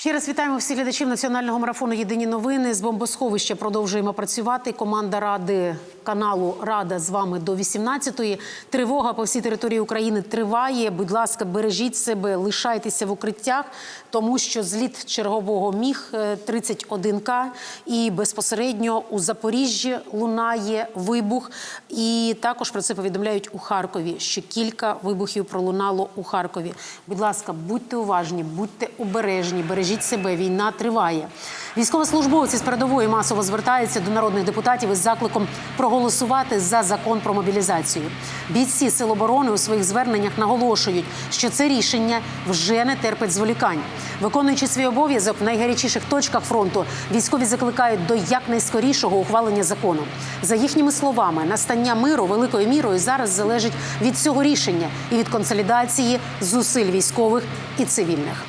Ще раз вітаємо всіх глядачів національного марафону Єдині новини. З бомбосховища продовжуємо працювати. Команда ради каналу Рада з вами до 18-ї. Тривога по всій території України триває. Будь ласка, бережіть себе, лишайтеся в укриттях, тому що зліт чергового міг е, 31К і безпосередньо у Запоріжжі лунає вибух. І також про це повідомляють у Харкові, що кілька вибухів пролунало у Харкові. Будь ласка, будьте уважні, будьте обережні, бережіть себе. Війна триває. Військовослужбовці з передової масово звертаються до народних депутатів із закликом проголосувати за закон про мобілізацію. Бійці Сил оборони у своїх зверненнях наголошують, що це рішення вже не терпить зволікань. Виконуючи свій обов'язок в найгарячіших точках фронту, військові закликають до якнайскорішого ухвалення закону. За їхніми словами, настання миру великою мірою зараз залежить від цього рішення і від консолідації зусиль військових і цивільних.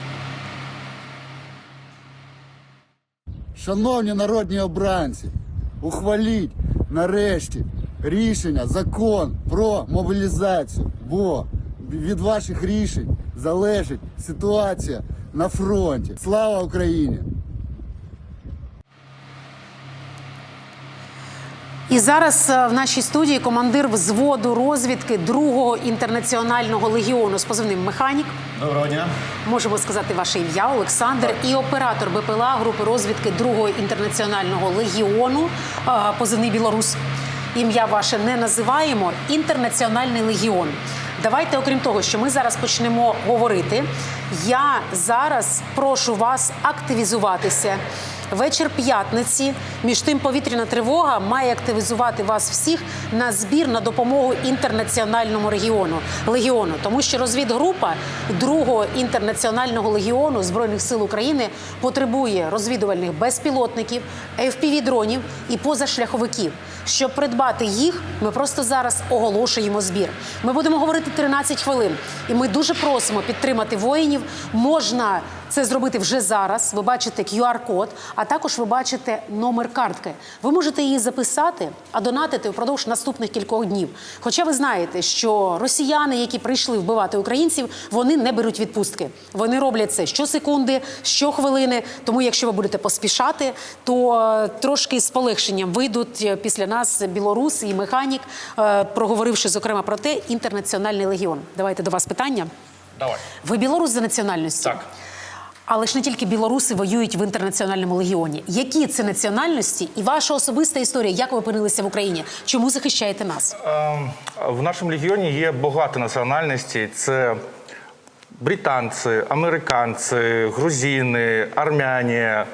Шановні народні обранці, ухваліть нарешті рішення, закон про мобілізацію, бо від ваших рішень залежить ситуація на фронті. Слава Україні! І зараз е, в нашій студії командир взводу розвідки другого інтернаціонального легіону з позивним механік. Доброго дня. Можемо сказати ваше ім'я Олександр і оператор БПЛА групи розвідки другого інтернаціонального легіону, е, позивний білорус. Ім'я ваше не називаємо. Інтернаціональний легіон. Давайте, окрім того, що ми зараз почнемо говорити. Я зараз прошу вас активізуватися. Вечір п'ятниці. Між тим повітряна тривога має активізувати вас всіх на збір на допомогу інтернаціональному регіону легіону, тому що розвідгрупа другого інтернаціонального легіону збройних сил України потребує розвідувальних безпілотників, fpv дронів і позашляховиків. Щоб придбати їх, ми просто зараз оголошуємо збір. Ми будемо говорити 13 хвилин, і ми дуже просимо підтримати воїнів. Можна це зробити вже зараз. Ви бачите QR-код, а також ви бачите номер картки. Ви можете її записати, а донатити впродовж наступних кількох днів. Хоча ви знаєте, що росіяни, які прийшли вбивати українців, вони не беруть відпустки. Вони роблять це щосекунди, щохвилини. Тому, якщо ви будете поспішати, то е, трошки з полегшенням вийдуть е, після нас білорус і механік, е, проговоривши зокрема про те, інтернаціональний легіон. Давайте до вас питання. Давай. Ви білорус за національністю? Так. Але ж не тільки білоруси воюють в інтернаціональному легіоні. Які це національності і ваша особиста історія? Як ви опинилися в Україні? Чому захищаєте нас? Ем, В нашому легіоні є багато національностей. Це британці, американці, грузини, армяні,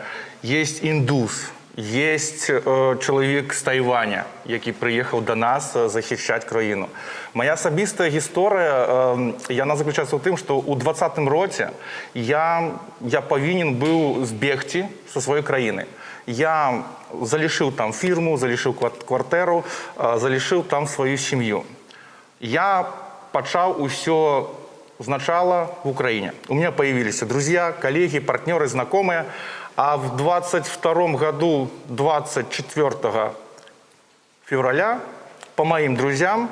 є індус, є е, чоловік з Тайваня, який приїхав до нас е, захищати країну. Моя особиста історія, е, вона заключається в тому, що у 2020 році я, я повинен був збігти зі своєї країни. Я залишив там фірму, залишив квартиру, е, залишив там свою сім'ю. Я почав усе сначала в Украине. У меня появились друзья, коллеги, партнеры, знакомые. А в 22 году, 24 февраля, по моим друзьям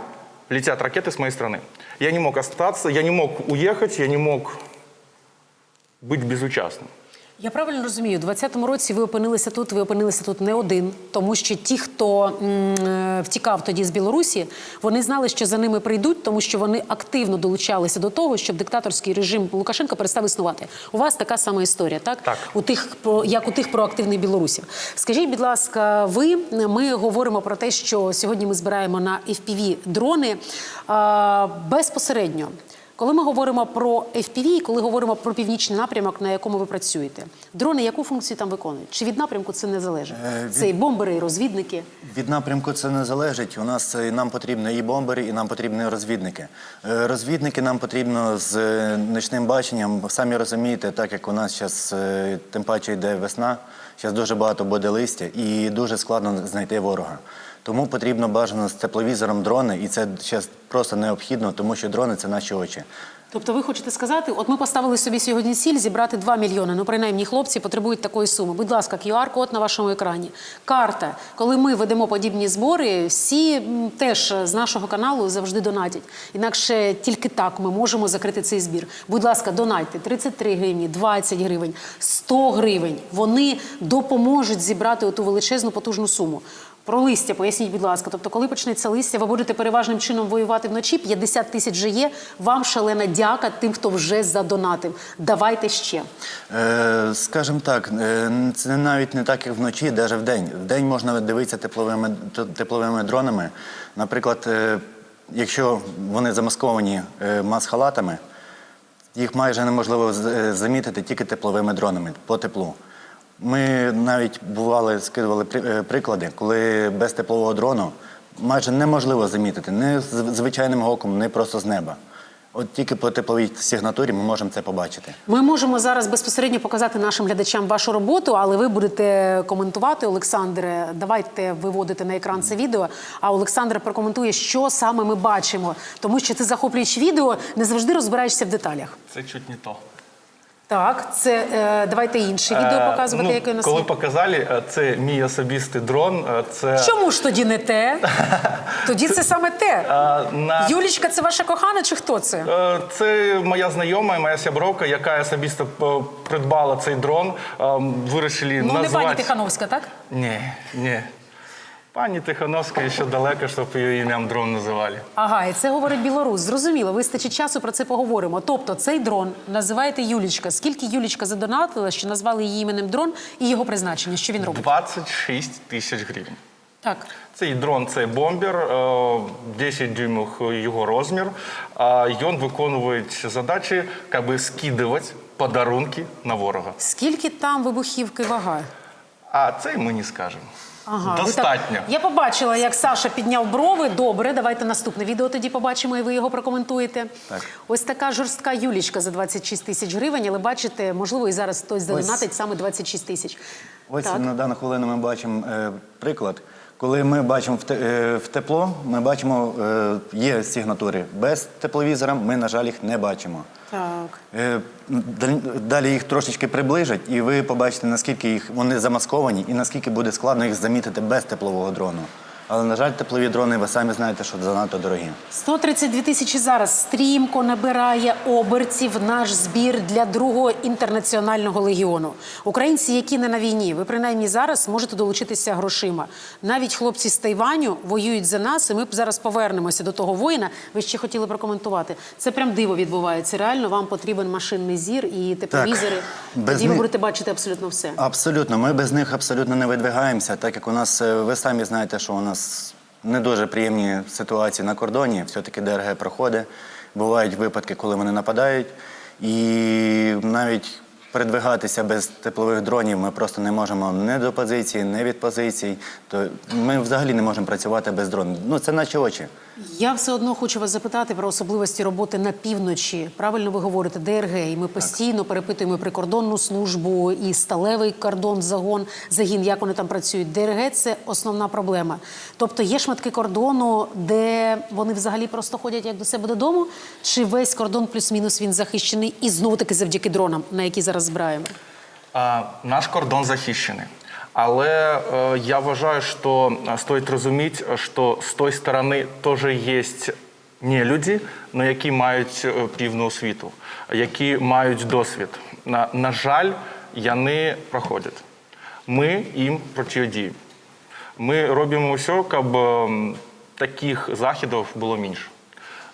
летят ракеты с моей страны. Я не мог остаться, я не мог уехать, я не мог быть безучастным. Я правильно розумію, у 20-му році ви опинилися тут. Ви опинилися тут не один, тому що ті, хто м, е, втікав тоді з Білорусі, вони знали, що за ними прийдуть, тому що вони активно долучалися до того, щоб диктаторський режим Лукашенка перестав існувати. У вас така сама історія, так? Так. У тих як у тих проактивних білорусів. Скажіть, будь ласка, ви ми говоримо про те, що сьогодні ми збираємо на FPV дрони а, безпосередньо. Коли ми говоримо про FPV, коли говоримо про північний напрямок, на якому ви працюєте, дрони яку функцію там виконують? Чи від напрямку це не залежить? Е, від- Це і бомбери, і розвідники. Від напрямку це не залежить. У нас нам потрібно і бомбери, і нам потрібні розвідники. Е, Розвідники нам потрібно з е, нічним баченням. Самі розумієте, так як у нас зараз тим паче йде весна, зараз дуже багато буде листя і дуже складно знайти ворога. Тому потрібно бажано з тепловізором дрони, і це зараз просто необхідно, тому що дрони це наші очі. Тобто ви хочете сказати, от ми поставили собі сьогодні ціль зібрати 2 мільйони. Ну, принаймні, хлопці потребують такої суми. Будь ласка, QR-код на вашому екрані. Карта. Коли ми ведемо подібні збори, всі теж з нашого каналу завжди донатять. Інакше тільки так ми можемо закрити цей збір. Будь ласка, донатьте 33 гривні, 20 гривень, 100 гривень. Вони допоможуть зібрати оту величезну потужну суму. Про листя поясніть, будь ласка. Тобто, коли почнеться листя, ви будете переважним чином воювати вночі. 50 тисяч вже є. Вам шалена дяка тим, хто вже задонатив. Давайте ще. Е, скажімо так, е, це навіть не так, як вночі, навіть в день. В день можна дивитися тепловими, тепловими дронами. Наприклад, е, якщо вони замасковані е, мас-халатами, їх майже неможливо замітити тільки тепловими дронами по теплу. Ми навіть бували, скидували е, приклади, коли без теплового дрону майже неможливо замітити не з звичайним оком, не просто з неба. От тільки по тепловій сигнатурі ми можемо це побачити. Ми можемо зараз безпосередньо показати нашим глядачам вашу роботу, але ви будете коментувати, Олександре. Давайте виводити на екран це відео. А Олександр прокоментує, що саме ми бачимо, тому що ти захоплюєш відео, не завжди розбираєшся в деталях. Це чуть не то. Так, це е, давайте інше відео Е, показувати, ну, яке у нас Коли є. показали, е, це мій особистий дрон. Це Чому ж тоді не те? Тоді це саме те. на Юлічка, це ваша кохана чи хто це? Це моя знайома, моя сябровка, яка особисто придбала цей дрон. Е, Вирішили Ну, не пані Тихановська, так? Ні, ні. Пані Тихановська ще далеко, щоб її ім'ям дрон називали. Ага, і це говорить білорус. Зрозуміло, вистачить часу про це поговоримо. Тобто, цей дрон називаєте Юлічка. Скільки Юлічка задонатила, що назвали її іменем дрон і його призначення? Що він робить? 26 тисяч гривень. Так. Цей дрон це бомбер, е, 10 дюймів його розмір. А він виконує задачі, як скидувати подарунки на ворога. Скільки там вибухівки вага? А це ми не скажемо. Ага, Достатньо. Так... Я побачила, як Саша підняв брови. Добре, давайте наступне відео тоді побачимо, і ви його прокоментуєте. Так. Ось така жорстка Юлічка за 26 тисяч гривень, але бачите, можливо, і зараз хтось задонатить саме 26 тисяч. Ось Так. на дану хвилину ми бачимо е, приклад. Коли ми бачимо в, е, тепло, ми бачимо, е, є сигнатури. Без тепловізора ми, на жаль, їх не бачимо. Так. Е, Далі їх трошечки приближать, і ви побачите, наскільки їх вони замасковані і наскільки буде складно їх замітити без теплового дрону. Але, на жаль, теплові дрони, ви самі знаєте, що занадто дорогі. 132 тисячі зараз стрімко набирає обертів наш збір для другого інтернаціонального легіону. Українці, які не на війні, ви принаймні зараз можете долучитися грошима. Навіть хлопці з Тайваню воюють за нас, і ми зараз повернемося до того воїна. Ви ще хотіли прокоментувати. Це прям диво відбувається. Реально вам потрібен машинний зір і тепловізори. Без Тоді ви них- будете бачити абсолютно все. Абсолютно, ми без них абсолютно не видвигаємося, так як у нас, е, ви самі знаєте, що у нас не дуже приємні ситуації на кордоні, все-таки ДРГ проходить. Бувають випадки, коли вони нападають, і навіть передвигатися без теплових дронів ми просто не можемо не до позиції, не від позицій. То ми взагалі не можемо працювати без дронів. Ну це наче очі. Я все одно хочу вас запитати про особливості роботи на півночі. Правильно ви говорите, ДРГ, і ми постійно перепитуємо прикордонну службу і сталевий кордон, загон, загін, як вони там працюють. ДРГ це основна проблема. Тобто є шматки кордону, де вони взагалі просто ходять як до себе додому, чи весь кордон плюс-мінус він захищений і знову таки завдяки дронам, на які зараз збираємо. А, Наш кордон захищений. Але е, я вважаю, що е, стоїть розуміти, що з тої сторони теж є не люди, але які мають е, півну освіту, які мають досвід. На, на жаль, вони проходять. Ми їм протидіємо. Ми робимо все, щоб таких заходів було менше.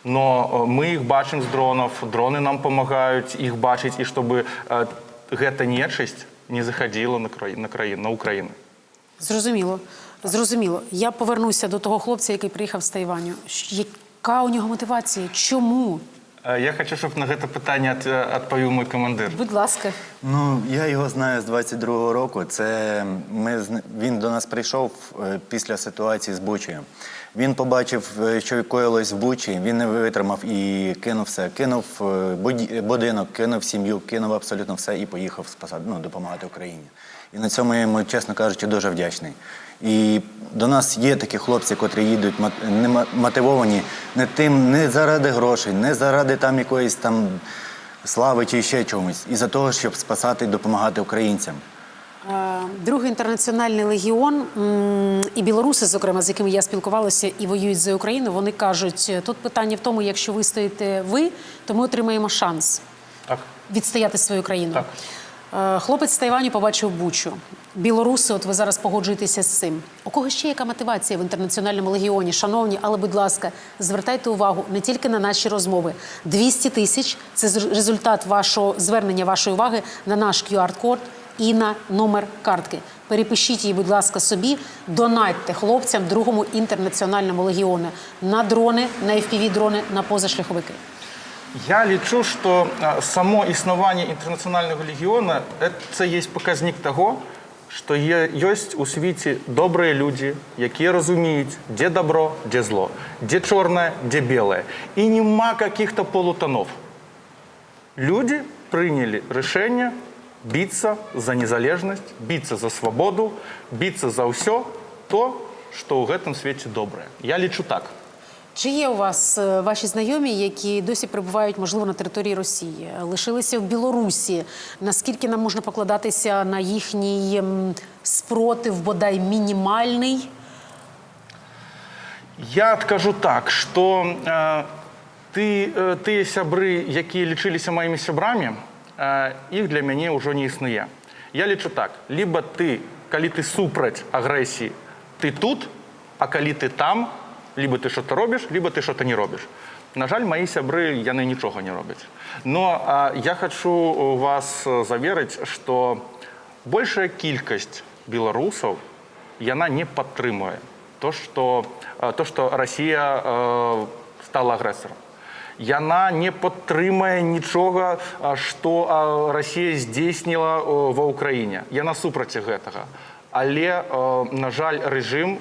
Но ми їх бачимо з дронів, дрони нам допомагають їх бачити, і щоб гета нечисть не заходила на країну, на, країну, на Україну. Зрозуміло. Зрозуміло. Я повернуся до того хлопця, який приїхав з Тайваню. Яка у нього мотивація? Чому? Е, Я хочу, щоб на це питання від- відповів мій командир. Будь ласка. Ну, я його знаю з 22-го року. Це ми він до нас прийшов е, після ситуації з Бучею. Він побачив, е, що коїлось в Бучі, він не витримав і кинув все. Кинув е, будинок, кинув сім'ю, кинув абсолютно все і поїхав спасати, ну, допомагати Україні. І на цьому я йому, чесно кажучи, дуже вдячний. І до нас є такі хлопці, котрі їдуть не мотивовані не тим, не заради грошей, не заради там якоїсь там слави чи ще чомусь, і за того, щоб спасати і допомагати українцям. Е, Другий інтернаціональний легіон і білоруси, зокрема, з якими я спілкувалася і воюють за Україну, вони кажуть, тут питання в тому, якщо ви стоїте ви, то ми отримаємо шанс Так. відстояти свою країну. Так. Е, Хлопець з Тайваню побачив Бучу. Білоруси, от ви зараз погоджуєтеся з цим. У кого ще яка мотивація в інтернаціональному легіоні? Шановні, але будь ласка, звертайте увагу не тільки на наші розмови. 200 тисяч це результат вашого звернення вашої уваги на наш QR-код і на номер картки. Перепишіть її, будь ласка, собі, донатьте хлопцям другому інтернаціональному легіону на дрони, на FPV-дрони, на позашляховики. Я лічу, що е, само існування інтернаціонального легіону е, це є показник того, що є, є у світі добрі люди, які розуміють, де добро, де зло, де чорне, де біле. І нема каких-то полутонов. Люди приняли решение биться за незалежность, биться за свободу, биться за все то, що у гэтым світі добре. Я лічу так. Чи є у вас е, ваші знайомі, які досі перебувають, можливо, на території Росії, е, лишилися в Білорусі? Наскільки нам можна покладатися на їхній ем, спротив, бодай мінімальний? Я адкажу так, што э, ты, э, тыя сябры, якія лічыліся маімі сябрамі, э, іх для мяне ўжо не існуе. Я лічу так: либо ты, калі ты супраць агрэсіі, ты тут, а калі ты там, либо ты что-то робіш, либо ты что-то не робіш. На жаль, маі сябры яны нічога не робяць. Но а, я хочу вас э, заверыць, што большая кількасць беларусаў яна не падтрымуе то, што, э, то, што Расія э, стала агрэсарам. Яна не падтрымае нічога, а, што а, Расія здзейсніла о, ва ўкраіне. Яна супраць гэтага. Але, э, на жаль, рэжым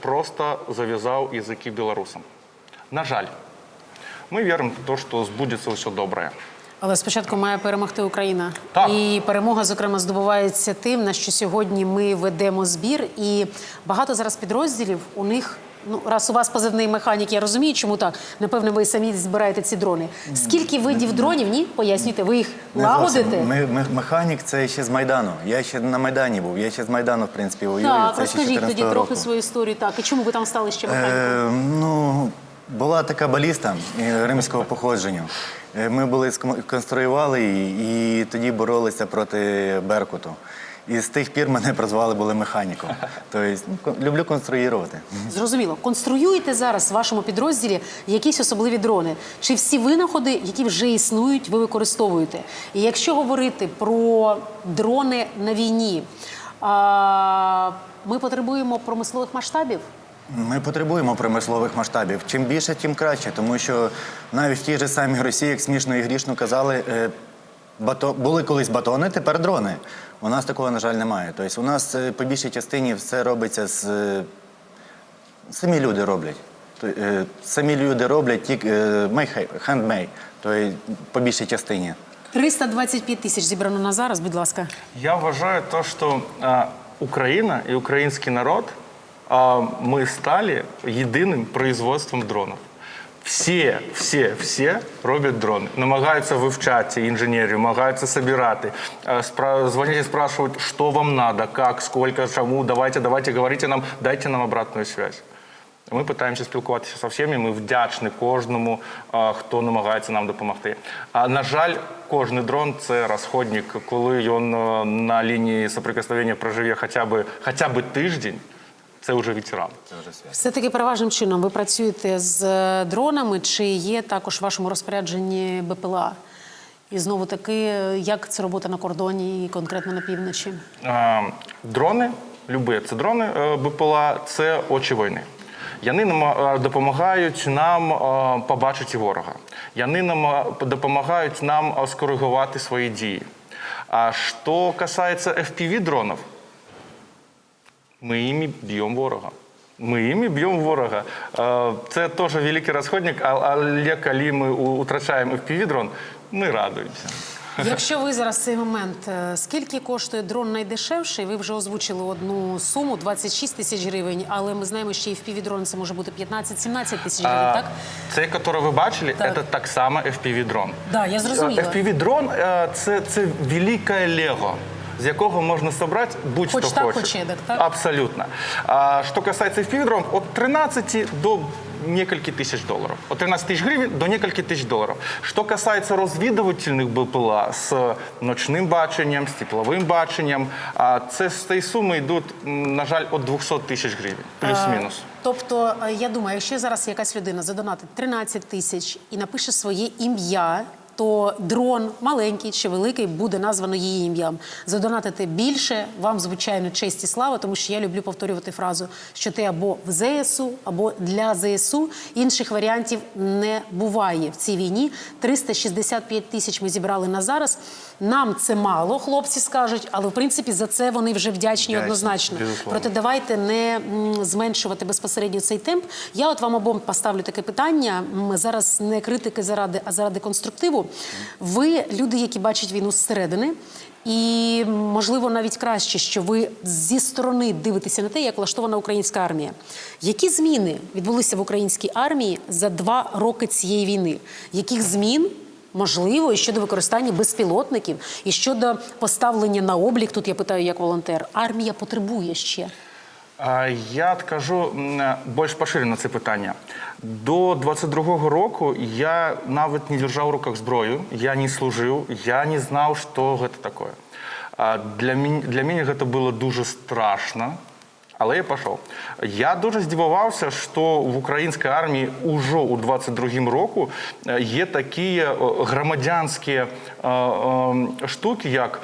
проста завязаў языкі беларусам. На жаль, мы верым в то, што збудзецца ўсё добрае. Але спочатку має перемогти Україна. Так. І перемога, зокрема, здобувається тим, на що сьогодні ми ведемо збір. І багато зараз підрозділів у них. Ну, раз у вас позивний механік, я розумію, чому так. Напевно, ви самі збираєте ці дрони. Скільки видів дронів? Ні? Пояснюйте, ви їх Не зовсім. лагодите? Ми, ми, механік це ще з Майдану. Я ще на Майдані був. Я ще з Майдану, в принципі, воюю. Так, це ще розкажіть тоді 14-го трохи року. свою історію. Так, і чому ви там стали ще механіком? Е, ну, була така баліста е, римського походження. Е, Ми були ском- конструювали її і тоді боролися проти Беркуту. І з тих пір мене прозвали були механіком. Тобто ну, люблю конструювати. Зрозуміло. Конструюєте зараз в вашому підрозділі якісь особливі дрони? Чи всі винаходи, які вже існують, ви використовуєте? І якщо говорити про дрони на війні, а, ми потребуємо промислових масштабів? Ми потребуємо промислових масштабів. Чим більше, тим краще, тому що навіть в тій же самій Росії, як смішно і грішно казали, е, бато... були колись батони, тепер дрони. У нас такого, на жаль, немає. Тобто у нас е, по більшій частині все робиться з. е, Самі люди роблять. Е, Самі люди роблять тільки make- тобто по більшій частині. 325 тисяч зібрано на зараз, будь ласка. Я вважаю то, що а, Україна і український народ а, ми стали єдиним производством дронів. Всі, всі, всі роблять дрони, намагаються вивчати інженерію, намагаються собирати, е, спра- і спрашивают, що вам надо, як, скільки, чому, давайте, давайте, говорите нам, дайте нам обратну связь. Ми намагаємося спілкуватися зі всіми. Ми вдячні кожному, хто намагається нам допомогти. А на жаль, кожен дрон це розходник. Коли він на лінії соприкосновення проживе хоча б, хоча б тиждень, це вже ветеран. Все-таки переважним чином ви працюєте з дронами, чи є також в вашому розпорядженні БПЛА? І знову таки, як це робота на кордоні і конкретно на півночі? Дрони, любі це дрони е, БПЛА, це очі війни. Вони нам е, допомагають нам е, побачити ворога. Вони нам допомагають нам скоригувати свої дії. А що касається FPV дронів, ми їми б'ємо ворога. Ми їм і б'ємо ворога. Це теж великий розходник, але коли ми втрачаємо FPV-дрон, ми радуємося. Якщо ви зараз в цей момент, е, скільки коштує дрон найдешевший? Ви вже озвучили одну суму 26 тисяч гривень, але ми знаємо, що і в дрон це може бути 15-17 тисяч гривень, так? Цей, який ви бачили, Так. це так само FPV-дрон. Да, я зрозуміла. FPV-дрон е, це, це велике Лего З якого можна зібрати будь-що Хоч так, хоче. хоч едак, так? Абсолютно. А що касається FPV-дрон, від 13 до несколько тысяч долларов. От 13 тысяч гривен до несколько тысяч долларов. Что касается розвідувальних БПЛА з ночним баченням, з тепловим баченням, а це з цієї суми йдуть, м, на жаль, від 200 тисяч гривень, плюс-мінус. Тобто, е, я думаю, якщо зараз якась людина задонатить 13 тисяч і напише своє ім'я, то дрон маленький чи великий буде названо її ім'ям. Задонатити більше вам, звичайно, честь і слава, тому що я люблю повторювати фразу, що ти або в ЗСУ, або для ЗСУ. Інших варіантів не буває в цій війні. 365 тисяч ми зібрали на зараз. Нам це мало, хлопці скажуть, але в принципі за це вони вже вдячні Вдячні, однозначно. безусловно. Проте давайте не зменшувати безпосередньо цей темп. Я от вам обом поставлю таке питання. Зараз не критики заради, а заради конструктиву. Ви люди, які бачать війну зсередини. І можливо навіть краще, що ви зі сторони дивитеся на те, як влаштована українська армія. Які зміни відбулися в українській армії за два роки цієї війни? Яких змін можливо і щодо використання безпілотників, і щодо поставлення на облік? Тут я питаю як волонтер. Армія потребує ще. Я скажу більш поширено це питання. До 22-го року я навіть не держав в руках зброю, я не служив, я не знав, що це таке. Для мене, для мене це було дуже страшно. Але я пішов. Я дуже здивувався, що в українській армії уже у 22-му року е, є такі е, громадянські е, штуки, як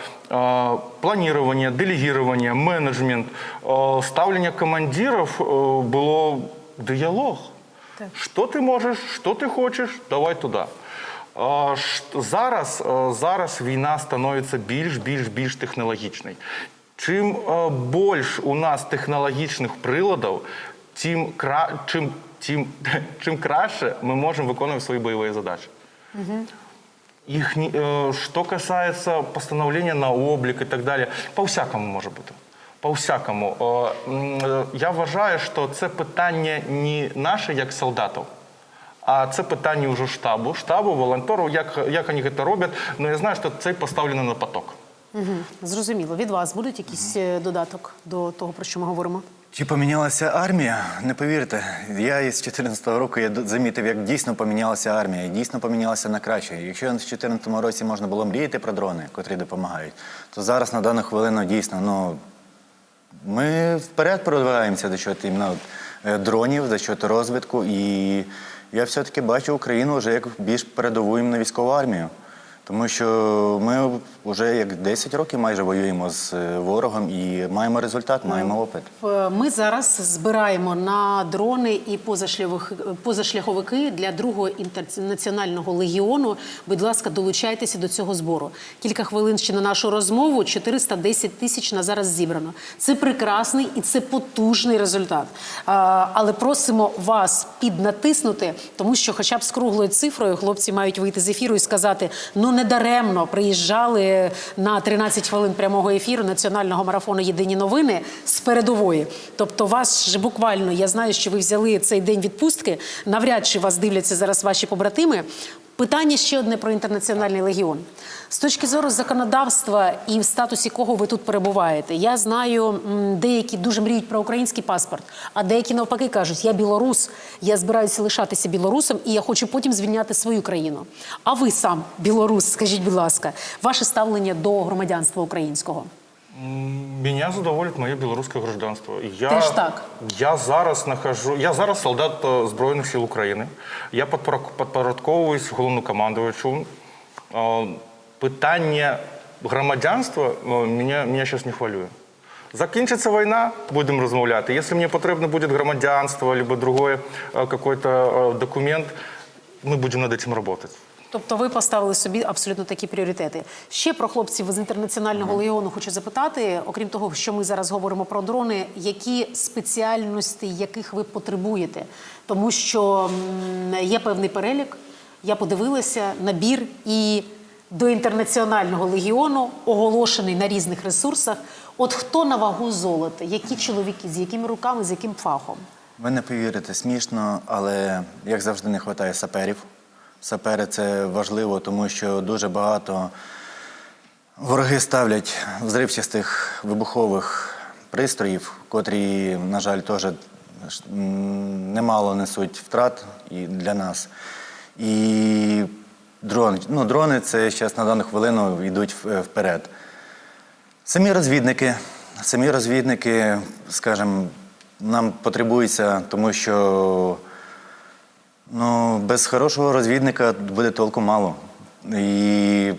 планування, делегування, менеджмент, ставлення командирів було діалог. Що ти можеш, що ти хочеш, давай туди. Зараз, зараз війна становиться більш, більш, більш технологічною. Чим е, більш у нас технологічних приладів, тим, кра... чим, тим, чим краще ми можемо виконувати свої бойові задачі. Їх, ні- е, що касається постановлення на облік і так далі, по-всякому може бути. По-всякому. М, е, Я вважаю, що це питання не наше як солдатів, а це питання вже штабу, штабу, волонтерів, як, як вони це роблять. Ну я знаю, що це поставлено на поток. Угу. Зрозуміло. Від вас будуть якісь е, додаток до того, про що ми говоримо? Чи помінялася армія? Не повірте. Я із 14-го року я замітив, як дійсно помінялася армія, дійсно помінялася на краще. Якщо в 14-му році можна було мріяти про дрони, котрі допомагають, то зараз на дану хвилину дійсно ну, ми вперед продвигаємося до чого іменно е, дронів, до чого розвитку. І я все-таки бачу Україну вже як більш передову іменно військову армію. Тому що ми вже як 10 років майже воюємо з е, ворогом і маємо результат, маємо опит. Е, Ми зараз збираємо на дрони і позашляховик- позашляховики для другого інтернаціонального легіону. Будь ласка, долучайтеся до цього збору. Кілька хвилин ще на нашу розмову. 410 тисяч на зараз зібрано. Це прекрасний і це потужний результат. Але просимо вас піднатиснути, тому що, хоча б з круглою цифрою, хлопці мають вийти з ефіру і сказати: ну не даремно приїжджали на 13 хвилин прямого ефіру національного марафону Єдині новини з передової. Тобто, вас ж буквально я знаю, що ви взяли цей день відпустки. Навряд чи вас дивляться зараз ваші побратими. Питання ще одне про інтернаціональний легіон. З точки зору законодавства і в статусі кого ви тут перебуваєте. Я знаю, деякі дуже мріють про український паспорт, а деякі навпаки кажуть, я білорус, я збираюся лишатися білорусом і я хочу потім звільняти свою країну. А ви сам білорус, скажіть, будь ласка, ваше ставлення до громадянства українського? Меня задоволить моє білоруське гражданство. Я, Теж так? Я зараз нахожу, я зараз солдат е, Збройних сил України. Я підпорядковуюсь головнокомандувачу. Е, Питання громадянства е, мене, мене зараз не хвилює. Закінчиться війна, будемо розмовляти. Якщо мені потрібно буде громадянство або другой какой-то е, документ, ми будемо над цим працювати. Тобто ви поставили собі абсолютно такі пріоритети. Ще про хлопців з інтернаціонального легіону хочу запитати, окрім того, що ми зараз говоримо про дрони, які спеціальності, яких ви потребуєте? Тому що є певний перелік. Я подивилася набір і до інтернаціонального легіону оголошений на різних ресурсах. От хто на вагу золота? Які чоловіки, з якими руками, з яким фахом? Ви не повірите, смішно, але як завжди не вистачає саперів. Сапери це важливо, тому що дуже багато вороги ставлять взривчастих вибухових пристроїв, котрі, на жаль, теж немало несуть втрат і для нас. І дрон, ну, дрони це зараз на дану хвилину йдуть вперед. Самі розвідники, самі розвідники, скажімо, нам потребуються, тому що ну, без хорошого розвідника буде толку мало. І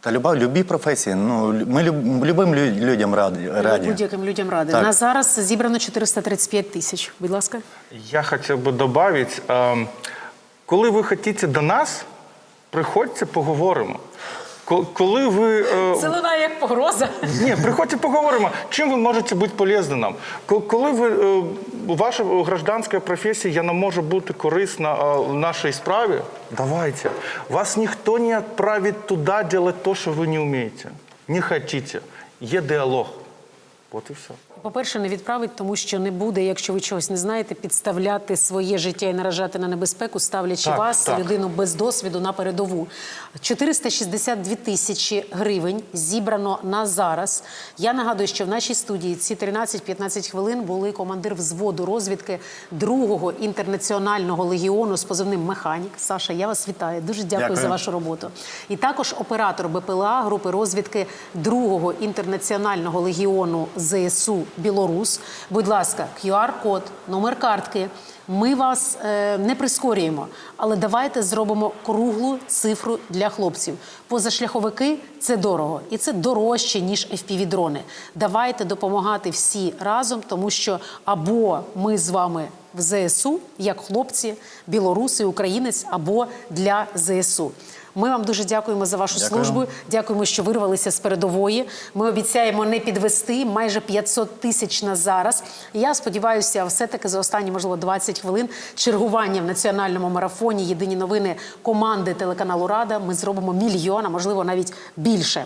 та люба, любі професії. Ну, ми люб, любим лю- людям раді. раді. Будь-яким людям ради. Так. На зараз зібрано 435 тисяч. Будь ласка. Я хотел бы добавить, эм, коли ви хотіте до нас, приходьте, поговоримо. Ко- Коли ви е, Це лунає як погроза. Ні, приходьте поговоримо. Чим ви можете бути полезні нам? Коли ви е, ваша гражданська професія я не може бути корисна е, в нашій справі, давайте. Вас ніхто не відправить туди робити те, що ви не вмієте. Не хочете. Є діалог. От і все. По-перше, не відправить, тому що не буде, якщо ви чогось не знаєте, підставляти своє життя і наражати на небезпеку, ставлячи Так, вас, так. людину без досвіду, на передову. 462 тисячі гривень зібрано на зараз. Я нагадую, що в нашій студії ці 13-15 хвилин були командир взводу розвідки другого інтернаціонального легіону з позивним Механік. Саша, я вас вітаю. Дуже дякую, Дякую. за вашу роботу. І також оператор БПЛА групи розвідки другого інтернаціонального легіону ЗСУ Білорус. Будь ласка, QR-код, номер картки. Ми вас е, не прискорюємо, але давайте зробимо круглу цифру для хлопців. Позашляховики це дорого, і це дорожче ніж FPV-дрони. Давайте допомагати всі разом, тому що або ми з вами в ЗСУ, як хлопці, білоруси, українець, або для ЗСУ. Ми вам дуже дякуємо за вашу Дякую. службу. Дякуємо, що вирвалися з передової. Ми обіцяємо не підвести майже 500 тисяч на зараз. Я сподіваюся, все таки за останні можливо 20 хвилин чергування в національному марафоні Єдині новини команди телеканалу Рада. Ми зробимо мільйон, а можливо навіть більше.